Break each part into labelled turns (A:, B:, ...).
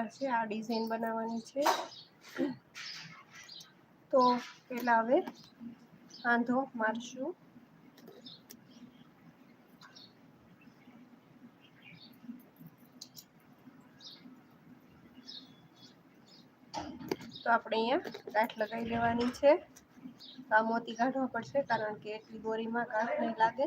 A: પાસે આ ડિઝાઇન બનાવવાની છે. તો પહેલાં હવે આંધો મારશું. તો આપણે અહીંયા ગાંઠ લગાવી દેવાની છે. આ મોતી કાઢવા પડશે કારણ કે એટલી દોરીમાં ગાંઠ નહીં લાગે.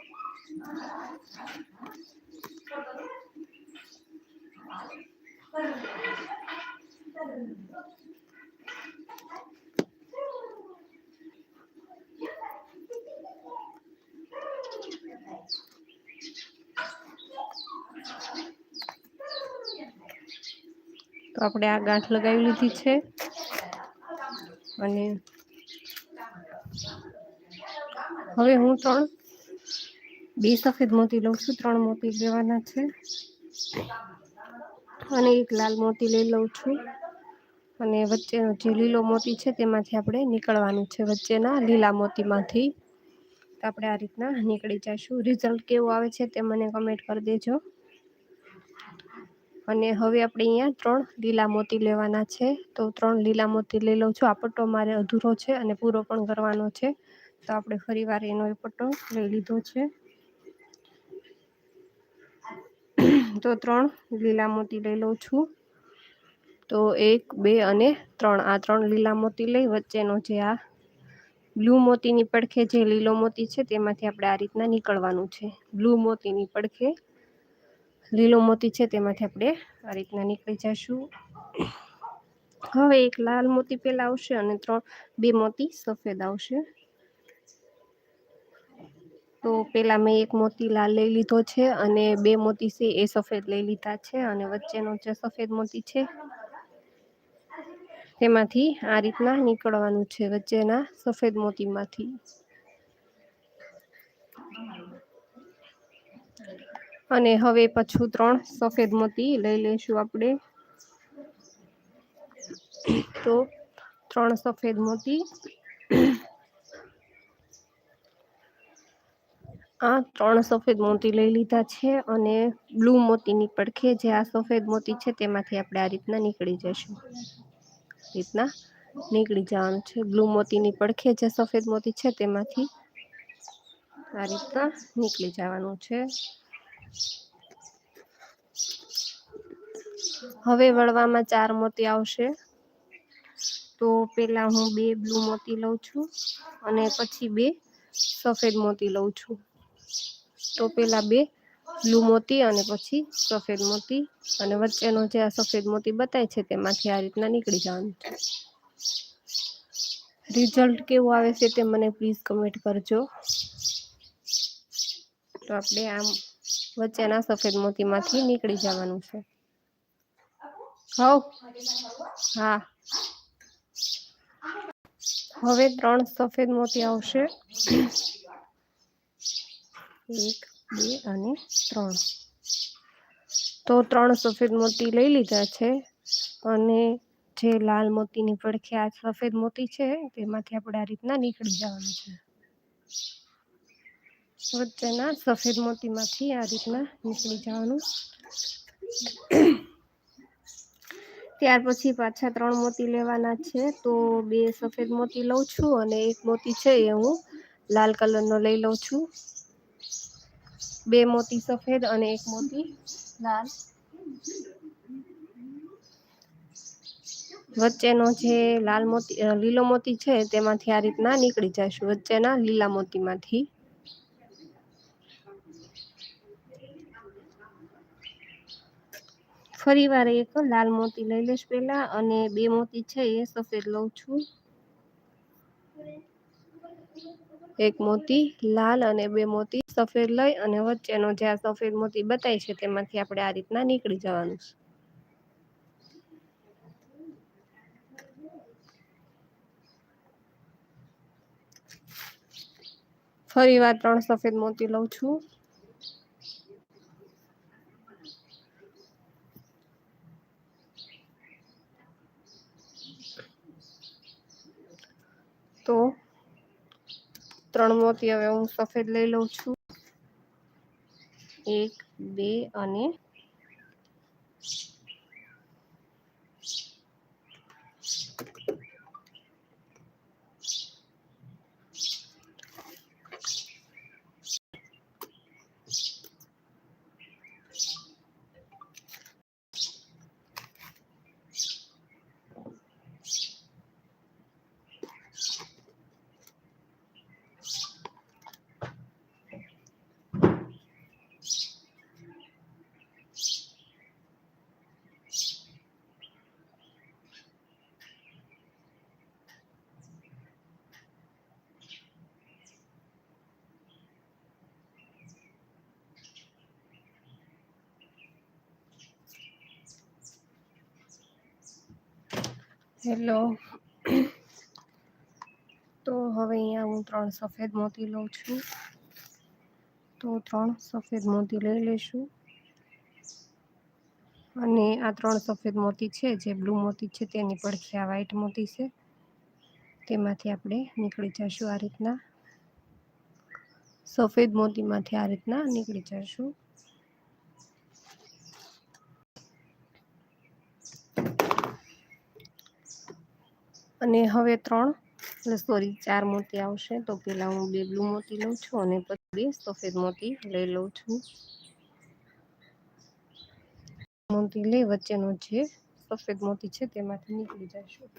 A: તો આપણે આ ગાંઠ લગાવી લીધી છે. અને હવે હું ત્રણ બે સફેદ મોતી લઉં છું, ત્રણ મોતી લેવાના છે. અને એક લાલ મોતી લઈ લઉં છું. અને વચ્ચેનો જે લીલો મોતી છે તેમાંથી આપણે નીકળવાનું છે વચ્ચેના લીલા મોતીમાંથી. તો આપણે આ રીતના નીકળી જઈશું. રિઝલ્ટ કેવું આવે છે તે મને કમેન્ટ કરી દેજો. અને હવે આપણે અહીંયા ત્રણ લીલા મોતી લેવાના છે. તો ત્રણ લીલા મોતી લઈ લઉં છું. આ પટ્ટો મારે અધૂરો છે અને પૂરો પણ કરવાનો છે. તો આપણે ફરીવાર એનો એ પટ્ટો લઈ લીધો છે. તો ત્રણ લીલા મોતી લઈ લઉં છું. તો એક, બે અને ત્રણ. આ ત્રણ લીલા મોતી લઈ વચ્ચેનો જે આ બ્લુ મોતીની પડખે જે લીલો મોતી છે તેમાંથી આપણે આ રીતના નીકળવાનું છે. બ્લુ મોતીની પડખે લીલો મોતી છે તેમાંથી આપણે આ રીતના નીકળી જઈશું હવે એક લાલ મોતી પહેલાં આવશે અને ત્રણ, બે મોતી સફેદ આવશે. તો પહેલાં મેં એક મોતી લાલ લઈ લીધો છે અને બે મોતી છે એ સફેદ લઈ લીધા છે અને વચ્ચેનો જે સફેદ મોતી છે તેમાંથી આ રીતના નીકળવાનું છે વચ્ચેના સફેદ મોતીમાંથી. અને હવે પાછું ત્રણ સફેદ મોતી લઈ લઈશું આપણે. તો ત્રણ સફેદ મોતી આ ત્રણ સફેદ મોતી લઈ લીધા છે અને બ્લુ મોતીની પડખે જે આ સફેદ મોતી છે તેમાંથી આપણે આ રીતના નીકળી જઈશું. રીતના નીકળી જવાનું છે. બ્લુ મોતીની પડખે જે સફેદ મોતી છે તેમાંથી આ રીતના નીકળી જવાનું છે. હવે વળવામાં ચાર મોતી આવશે. તો પહેલાં હું બે બ્લુ મોતી લઉં છું અને પછી બે સફેદ મોતી લઉં છું. તો પહેલાં બે, બ્લુ મોતી અને પછી સફેદ મોતી. અને વચ્ચેનો જે આ સફેદ મોતી બતાય છે તેમાંથી આ રીતના નીકળી જવાનું રિઝલ્ટ કેવું આવે છે તે મને પ્લીઝ કમેન્ટ કરજો. તો આપણે આમ વચ્ચેના સફેદ મોતીમાંથી નીકળી જવાનું છે. હવ. હા. હવે ત્રણ સફેદ મોતી આવશે. એક, બે અને ત્રણ. તો ત્રણ સફેદ મોતી લઈ લીધા છે અને જે લાલ મોતીની પડખે આ સફેદ મોતી છે તેમાંથી આપણે આ રીતના નીકળી જવાનું છે. વચ્ચેના સફેદ મોતીમાંથી આ રીતના નીકળી જવાનું. ત્યાર પછી પાછા ત્રણ મોતી લેવાના છે તો બે સફેદ મોતી લઉં છું અને એક મોતી છે એ હું લાલ કલરનો લઈ લઉં છું. બે મોતી સફેદ અને એક મોતી લાલ. વચ્ચેનો જે લાલ મોતી લીલો મોતી છે, તેમાંથી આ રીતના નીકળી જશું. વચ્ચેના લીલા મોતીમાંથી. ફરી વાર એક લાલ મોતી લઈ લઈશ પહેલા અને બે મોતી છે એ સફેદ લઉં છું. એક મોતી લાલ અને બે મોતી સફેદ લઈ અને વચ્ચેનો જે આ સફેદ મોતી બતાય છે તેમાંથી આપણે આ રીતના નીકળી જવાનું છે. ફરી વાર ત્રણ સફેદ મોતી લઉં છું તો ત્રણ મોતી હવે હું સફેદ લઈ લઉં છું. એક બે અને હેલો. તો હવે અહીંયા હું ત્રણ સફેદ મોતી લઉં છું. તો ત્રણ સફેદ મોતી લઈ લઈશું. અને આ ત્રણ સફેદ મોતી છે, જે બ્લુ મોતી છે, તેની પડખી આ વ્હાઈટ મોતી છે. તેમાંથી આપણે નીકળી જઈશું આ રીતના. સફેદ મોતીમાંથી આ રીતના નીકળી જશું અને હવે ત્રણ, એટલે સોરી ચાર મોતી આવશે. તો પહેલાં હું બે બ્લુ મોતી લઉં છું અને પછી બે સફેદ મોતી લઈ લઉં છું. મોતી લઈ વચ્ચેનો જે સફેદ મોતી છે તેમાંથી નીકળી જશું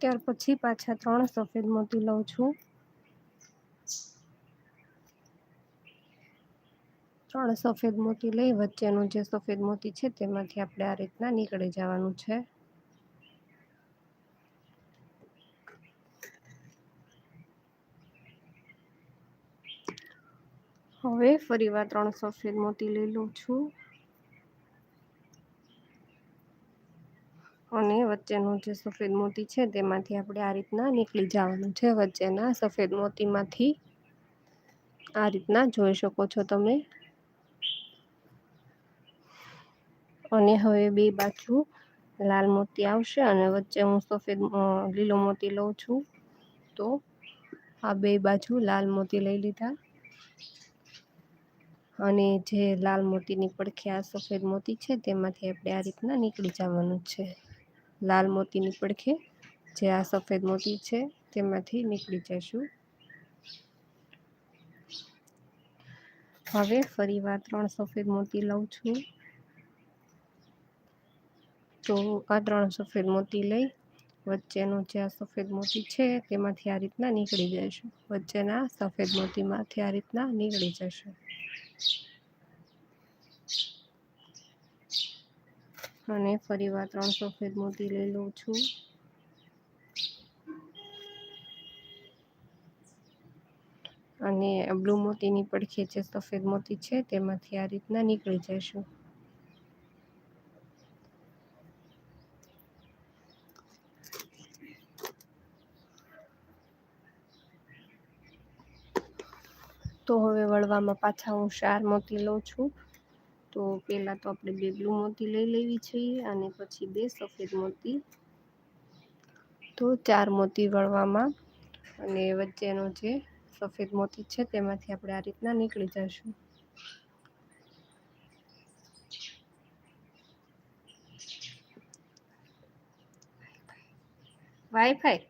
A: ત્યાર પછી પાછા ત્રણ સફેદ મોતી લઉં છું. ત્રણ સફેદ મોતી લઈ, વચ્ચેનું જે સફેદ મોતી છે તેમાંથી આપણે આ રીતના નીકળી જવાનું છે. હવે ફરી વાર ત્રણ સફેદ મોતી લઈ લઉં છું. અને વચ્ચેનું જે સફેદ મોતી છે તેમાંથી આપણે આ રીતના નીકળી જવાનું છે. વચ્ચેના સફેદ મોતીમાંથી આ રીતના જોઈ શકો છો તમે. અને હવે બે બાજુ લાલ મોતી આવશે અને વચ્ચે હું સફેદ લીલો મોતી લઉં છું. તો આ બે બાજુ લાલ મોતી લઈ લીધા. અને જે લાલ મોતીની પડખે આ સફેદ મોતી છે તેમાંથી આપણે આ રીતના નીકળી જવાનું છે. લાલ મોતીની પડખે જે આ સફેદ મોતી છે, તેમાંથી નીકળી જશું હવે ફરી વાર ત્રણ સફેદ મોતી લઉં છું. તો આ ત્રણ સફેદ મોતી લઈ, વચ્ચેનું જે આ સફેદ મોતી છે, તેમાંથી આ રીતના નીકળી જશું વચ્ચેના સફેદ મોતીમાંથી આ રીતના નીકળી જશે અને ફરી વાર ત્રણ સફેદ મોતી લઈ લઉં છું. અને બ્લુ મોતીની પડખે જે સફેદ મોતી છે તેમાંથી આ રીતના નીકળી જશું તો હવે વળવામાં પાછા હું ચાર મોતી લઉં છું. તો પહેલાં તો આપણે બે બ્લુ મોતી લઈ લેવી જોઈએ અને પછી બે સફેદ મોતી. તો ચાર મોતી વળવામાં અને વચ્ચેનો જે સફેદ મોતી છે તેમાંથી આપણે આ રીતના નીકળી જશું વાઈફાઈ?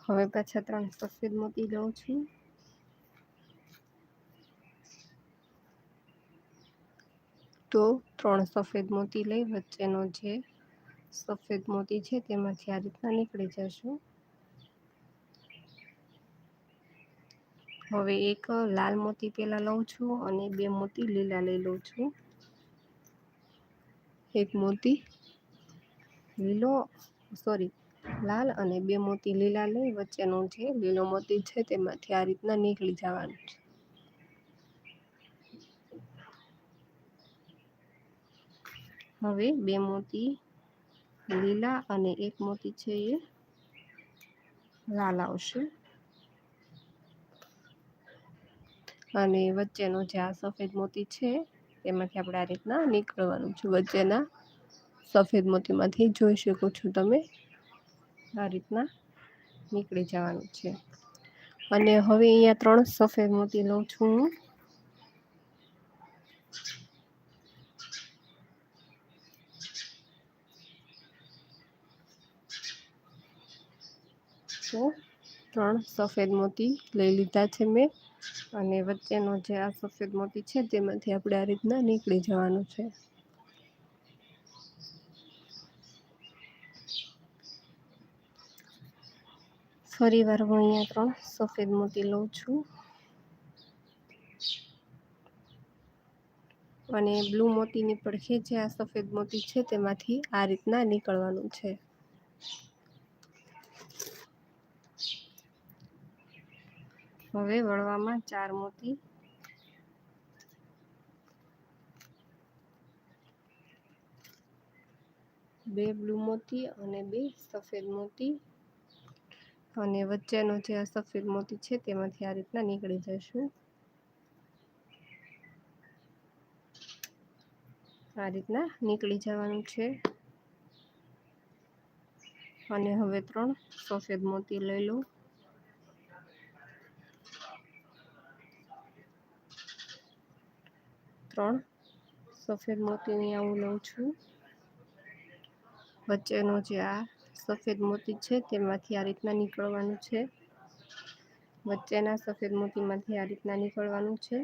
A: હવે પાછા ત્રણ સફેદ મોતી લઉં છું. તો ત્રણ સફેદ મોતી લઈ વચ્ચેનો જે સફેદ મોતી છે તેમાંથી આ રીતના નીકળી જશું. હવે એક લાલ મોતી પહેલાં લઉં છું અને બે મોતી લીલા લઈ લઉં છું. એક મોતી લીલો સોરી લાલ અને બે મોતી લીલા લઈ વચ્ચેનો જે લીલો મોતી છે તેમાંથી આ રીતના નીકળી જવાનું છે. હવે બે મોતી લીલા અને એક મોતી છે એ લાલ આવશે. અને વચ્ચેનો જે આ સફેદ મોતી છે તેમાંથી આપણે આ રીતના નીકળવાનું છે. વચ્ચેના સફેદ મોતીમાંથી જોઈ શકો છો તમે, આ રીતના નીકળી જવાનું છે. અને હવે અહીંયા ત્રણ સફેદ મોતી લઉં છું હું. તો ત્રણ સફેદ મોતી લઈ લીધા છે મેં. અને વચ્ચેનો જે આ સફેદ મોતી છે તેમાંથી આપણે આ રીતના નીકળી જવાનું છે. ફરી વાર હું અહીંયા ત્રણ સફેદ મોતી લઉં છું. અને બ્લુ મોતીની પડખે જે આ સફેદ મોતી છે તેમાંથી આ રીતના નીકળવાનું છે. હવે વળવામાં ચાર મોતી. બે બ્લુ મોતી અને બે સફેદ મોતી. અને વચ્ચેનો જે સફેદ મોતી છે તેમાંથી આ રીતના નીકળી જશું. આ રીતના નીકળી જવાનું છે. અને હવે ત્રણ સફેદ મોતી લઈ લો ત્રણ. સફેદ મોતીની આવું લઉં છું. વચ્ચેનો જે આ સફેદ મોતી છે તેમાંથી આ રીતના નીકળવાનું છે. વચ્ચેના સફેદ મોતીમાંથી આ રીતના નીકળવાનું છે.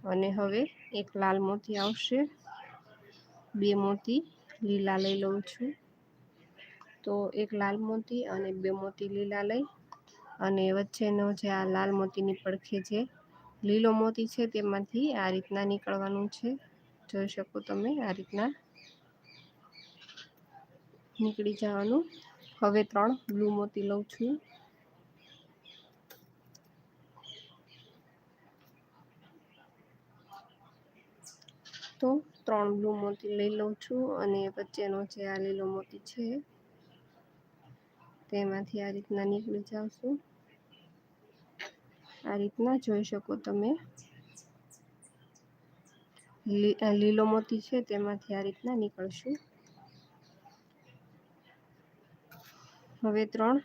A: અને હવે એક લાલ મોતી આવશે. બે મોતી લીલા લઈ લઉં છું. તો એક લાલ મોતી અને બે મોતી લીલા લઈ અને વચ્ચેનો જે આ લાલ મોતીની પડખે જે લીલો મોતી છે તેમાંથી આ રીતના નીકળવાનું છે. જોઈ શકો તમે આ રીતના નીકળી જવાનું. હવે ત્રણ બ્લુ મોતી લઉં છું. તો ત્રણ બ્લુ મોતી લઈ લઉં છું અને વચ્ચેનો જે આ લીલો મોતી છે તેમાંથી આ રીતના નીકળી જાવશું આ રીતના જોઈ શકો તમે. લીલો મોતી છે, તેમાંથી આ રીતના નીકળશું. હવે ત્રણ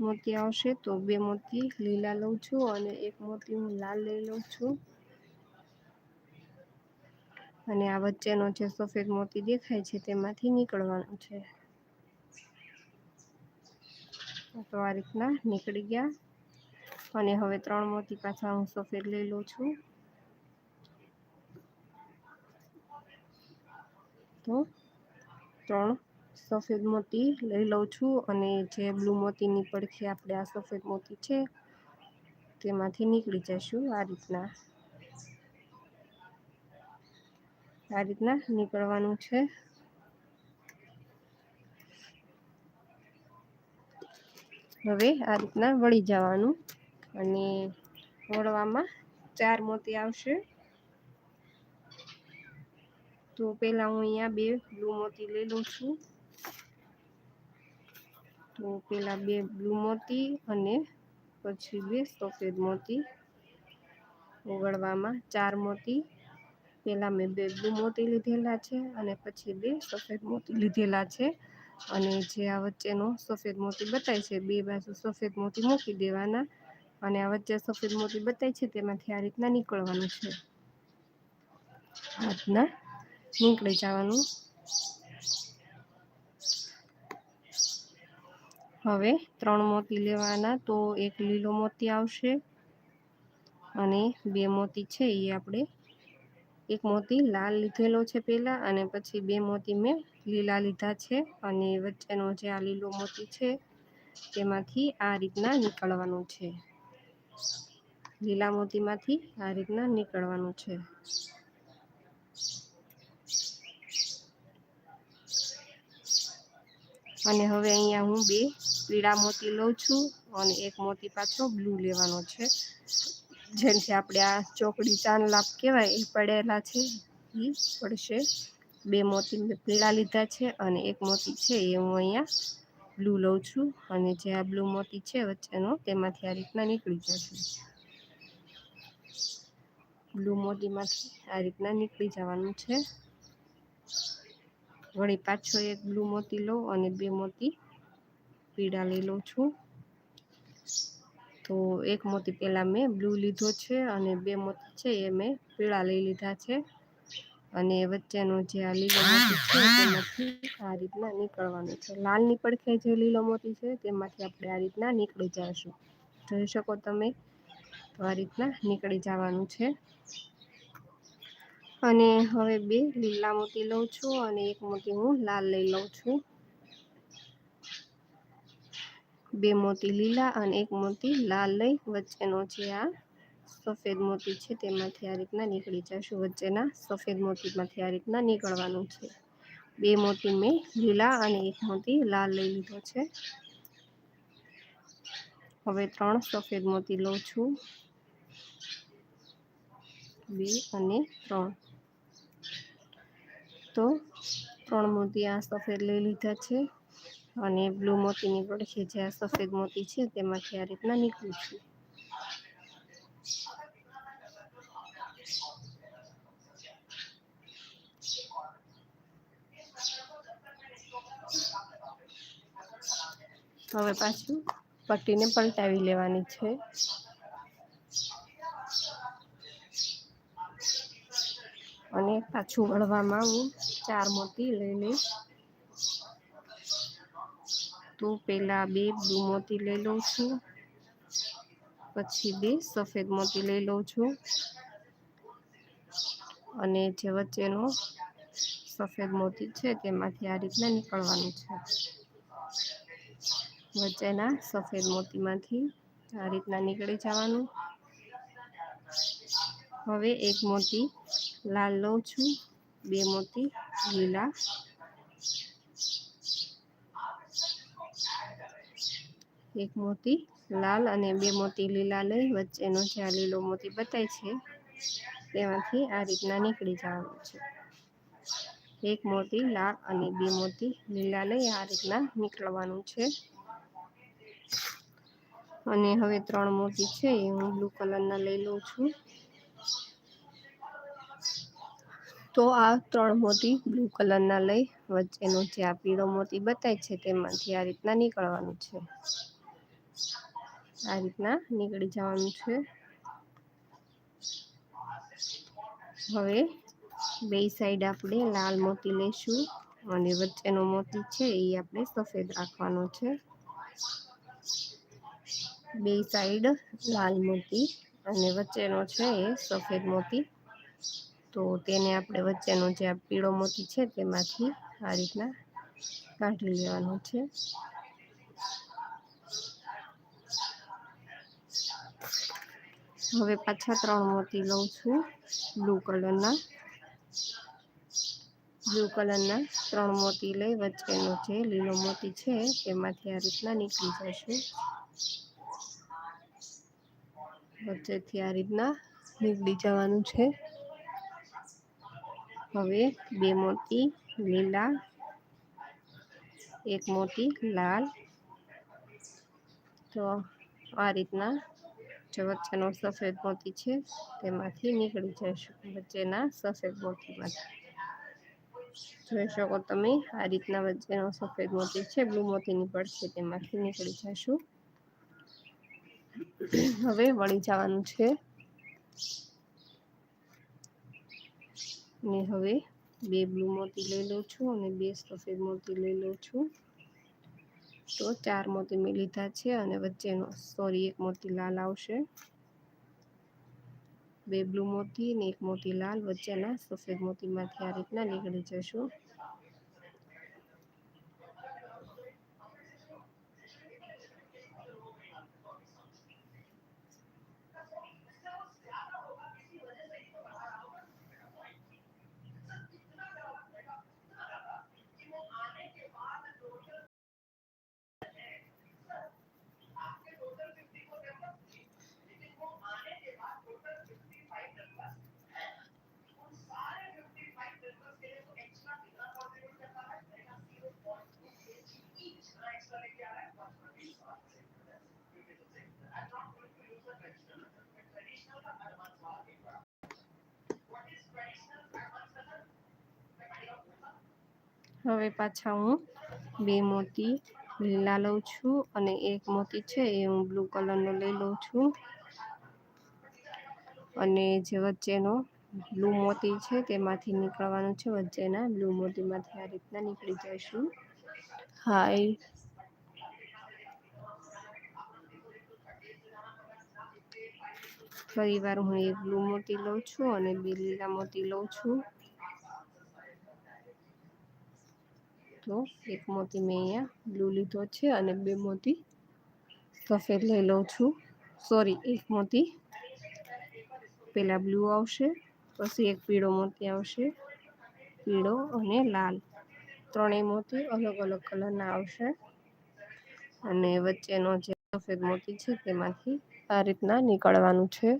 A: મોતી આવશે, તો બે મોતી લીલા લઉં છું અને એક મોતી હું લાલ લઈ લઉં છું. અને આ વચ્ચેનો જે સફેદ મોતી દેખાય છે, તેમાંથી નીકળવાનું છે. તો આ રીતના નીકળી ગયા. અને હવે ત્રણ મોતી પાછા હું સફેદ લઈ લઉં છું. તો ત્રણ સફેદ મોતી લઈ લઉં છું અને જે બ્લુ મોતીની પડખી આપણે આ સફેદ મોતી છે, તેમાંથી નીકળી જશું આ રીતના. આ રીતના નીકળવાનું છે. હવે આ રીતના વળી જવાનું. અને હોળવામાં ચાર મોતી આવશે. તો પહેલાં હું અહીંયા બે બ્લુ મોતી લઈ લઉં છું. તો પહેલાં બે બ્લુ મોતી અને પછી બે સફેદ મોતી ઓગળવામાં ચાર મોતી. પહેલાં મેં બે બ્લુ મોતી લીધેલા છે અને પછી બે સફેદ મોતી લીધેલા છે. અને જે આ વચ્ચેનો સફેદ મોતી બતાય છે, બે બાજુ સફેદ મોતી મૂકી દેવાના. અને આ વચ્ચે સફેદ મોતી બતાવી છે, તેમાંથી આ રીતના નીકળવાનું છે. આ રીતના નીકળી જવાનું. હવે ત્રણ મોતી લેવાના, તો એક લીલો મોતી આવશે અને બે મોતી છે એ આપણે. એક મોતી લાલ લીધેલો છે પહેલાં અને પછી બે મોતી મેં લીલા લીધા છે અને વચ્ચેનો જે આ લીલો મોતી છે, તેમાંથી આ રીતના નીકળવાનું છે. લીલા મોતીમાંથી આ રીતના નીકળવાનું છે. અને હવે અહીંયા હું બે પીળા મોતી લઉં છું અને એક મોતી પાછો બ્લુ લેવાનો છે. જેમથી આપણે આ ચોકડી ચાંદલાપ કહેવાય એ પડેલા છે એ પડશે. બે મોતી પીળા લીધા છે અને એક મોતી છે એ હું અહીંયા બ્લુ લઉં છું અને જે આ બ્લુ મોતી છે વચ્ચેનો તેમાંથી આ રીતના નીકળી જશે. બ્લુ મોતીમાંથી આ રીતના નીકળી જવાનું છે. વળી પાછો એક બ્લુ મોતી લઉં અને બે મોતી પીળા લઈ લઉં છું. તો એક મોતી પહેલાં મેં બ્લુ લીધો છે અને બે મોતી છે એ મેં પીળા લઈ લીધા છે. અને વચ્ચેનો જે આ લીલો મોતી છે તેમાંથી આ રીતના નીકળવાનું છે. લાલની પડખે જે લીલો મોતી છે તેમાંથી આપણે આ રીતના નીકળી જઈશું. જોઈ શકો તમે તો આ રીતના નીકળી જવાનું છે. અને હવે બે લીલા મોતી લઉં છું અને એક મોતી હું લાલ લઈ લઉં છું. બે મોતી લીલા અને એક મોતી લાલ લઈ વચ્ચેનો જે આ સફેદ મોતી છે, તેમાંથી આ રીતના નીકળી જશું. વચ્ચેના સફેદ મોતીમાંથી આ રીતના નીકળવાનું છે. બે મોતી મેં લીલા અને એક મોતી લાલ લઈ લીધો છે. હવે ત્રણ સફેદ મોતી લઉં છું. બે અને ત્રણ. તો ત્રણ મોતી આ સફેદ લઈ લીધા છે અને બ્લુ મોતીની પડખે જે આ સફેદ મોતી છે, તેમાંથી આ રીતના નીકળું છું. હવે પાછું પટ્ટીને પલટાવી લેવાની છે. અને પાછું વળવામાં હું ચાર મોતી લઈ લઈશ તો પહેલાં બે બ્લુ મોતી લઈ લઉં છું, પછી બે સફેદ મોતી લઈ લઉં છું અને જે વચ્ચેનો સફેદ મોતી છે તેમાંથી આ રીતના નીકળવાનું છે. વચ્ચેના સફેદ મોતીમાંથી આ રીતના નીકળી જવાનું. હવે એક મોતી લાલ લઉં છું, બે મોતી લીલા. એક મોતી લાલ અને બે મોતી લીલા લઈ વચ્ચેનો જે આ લીલો મોતી બતાય છે, તેમાંથી આ રીતના નીકળી જવાનું છે. એક મોતી લાલ અને બે મોતી લીલા લઈ આ રીતના નીકળવાનું છે. અને હવે ત્રણ મોતી છે, એ હું બ્લુ કલરના લઈ લઉં છું. તો આ ત્રણ મોતી બ્લુ કલરના લઈ વચ્ચેનો જે આ પીળો મોતી બતાય છે, તેમાંથી આ રીતના નીકળવાનું છે. આ રીતના નીકળી જવાનું છે. હવે બે સાઈડ આપણે લાલ મોતી લઈશું અને વચ્ચેનો મોતી છે, એ આપણે સફેદ રાખવાનો છે. બે સાઈડ લાલ મોતી અને વચ્ચેનો છે એ સફેદ મોતી. તો તેને આપણે વચ્ચેનો જે આ પીળો મોતી છે તેમાંથી આ રીતના કાઢી લેવાનો છે. હવે પાછા ત્રણ મોતી લઉં છું બ્લુ કલરના. બ્લુ કલરના ત્રણ મોતી લઈ વચ્ચેનો જે લીલો મોતી છે તેમાંથી આ રીતના નીકળી જશે. વચ્ચેથી આ રીતના નીકળી જવાનું છે. હવે બે મોતી લીલા, એક મોતી લાલ. તો આ રીતના જે વચ્ચેનો સફેદ મોતી છે તેમાંથી નીકળી જશે વચ્ચેના સફેદ મોતીમાંથી. જોઈ શકો તમે આ રીતના વચ્ચેનો સફેદ મોતી છે, બ્લુ મોતીની પડશે તેમાંથી નીકળી જશું હવે વળી જવાનું છે. ને હવે બે બ્લુ મોતી લઈ લઉં છું અને બે સફેદ મોતી લઈ લઉં છું. તો ચાર મોતી મેં લીધા છે અને વચ્ચેનો, સોરી, એક મોતી લાલ આવશે. બે બ્લુ મોતી ને એક મોતી લાલ વચ્ચેના સફેદ મોતીમાંથી આ રીતના નીકળી જશું. હવે પાછા હું બે મોતી લીલા લઉં છું અને એક મોતી છે એ હું બ્લુ કલરનો લઈ લઉં છું. અને જે વચ્ચેનો બ્લુ મોતી છે તેમાંથી નીકળવાનું છે, વચ્ચેના બ્લુ મોતીમાંથી આ રીતના નીકળી જઈશું. હાય ફરી વાર હું એક બ્લુ મોતી લઉં છું અને બે લીલા મોતી લઉં છું. તો એક મોતી મેં અહીંયા બ્લુ લીધો છે અને બે મોતી સફેદ લઈ લઉં છું. સોરી એક મોતી પહેલાં બ્લુ આવશે, પછી એક પીળો મોતી આવશે, પીળો અને લાલ. ત્રણેય મોતી અલગ અલગ કલરના આવશે. અને વચ્ચેનો જે સફેદ મોતી છે તેમાંથી આ રીતના નીકળવાનું છે.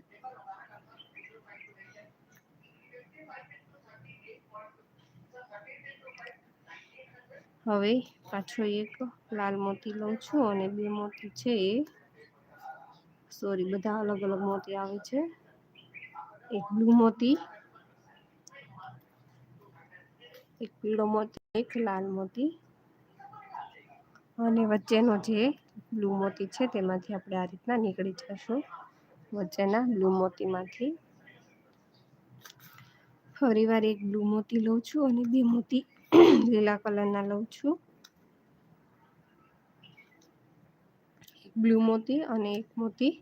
A: હવે પાછો એક લાલ મોતી લઉં છું અને બે મોતી છે એ. સોરી બધા અલગ અલગ મોતી આવે છે. એક બ્લુ મોતી, એક પીળો મોતી, એક લાલ મોતી. અને વચ્ચેનો જે બ્લુ મોતી છે તેમાંથી આપણે આ રીતના નીકળી જશું. વચ્ચેના બ્લુ મોતીમાંથી. ફરીવાર એક બ્લુ મોતી લઉં છું અને બે મોતી લીલા કલરના લઉં છું. બ્લુ મોતી અને એક મોતી,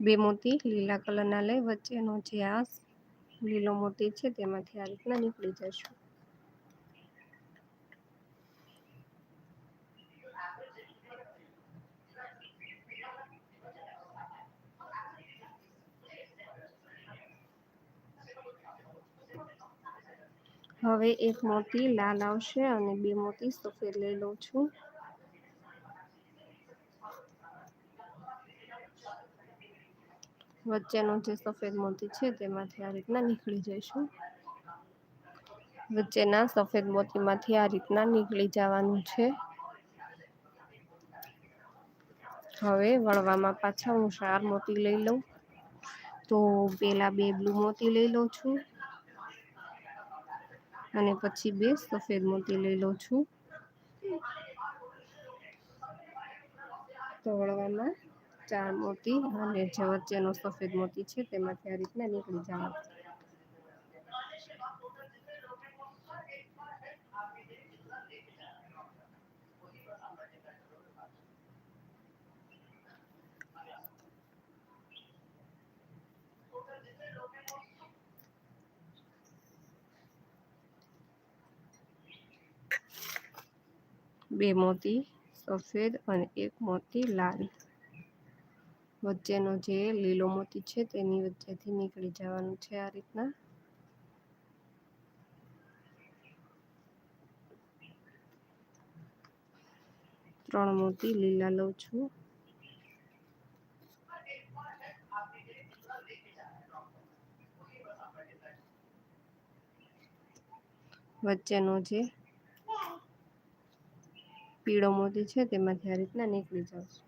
A: બે મોતી લીલા કલરના લઈ વચ્ચેનો જે આ લીલો મોતી છે તેમાંથી આ રીતના નીકળી જશું. હવે એક મોતી લાલ આવશે અને બે મોતી સફેદ લઈ લઉં છું. વચ્ચેનો જે સફેદ મોતી છે તેમાંથી આ રીતના નીકળી જઈશું. વચ્ચેના સફેદ મોતીમાંથી આ રીતના નીકળી જવાનું છે. હવે વળવામાં પાછા હું ચાર મોતી લઈ લઉં. તો પેલા બે બ્લુ મોતી લઈ લઉં છું. અને પછી બે સફેદ મોતી લઈ લઉં છું. તો ચાર મોતી અને જે વચ્ચેનો સફેદ મોતી છે તેમાંથી આ રીતના નીકળી જવાનું. બે મોતી, સફેદ અને એક મોતી લાલ. વચ્ચેનો જે લીલો મોતી છે તેની વચ્ચેથી નીકળી જવાનું છે આ રીતના. ત્રણ મોતી લીલા લઉં છું. વચ્ચેનો જે પીળો મોતી છે તેમાંથી આ રીતના નીકળી જશે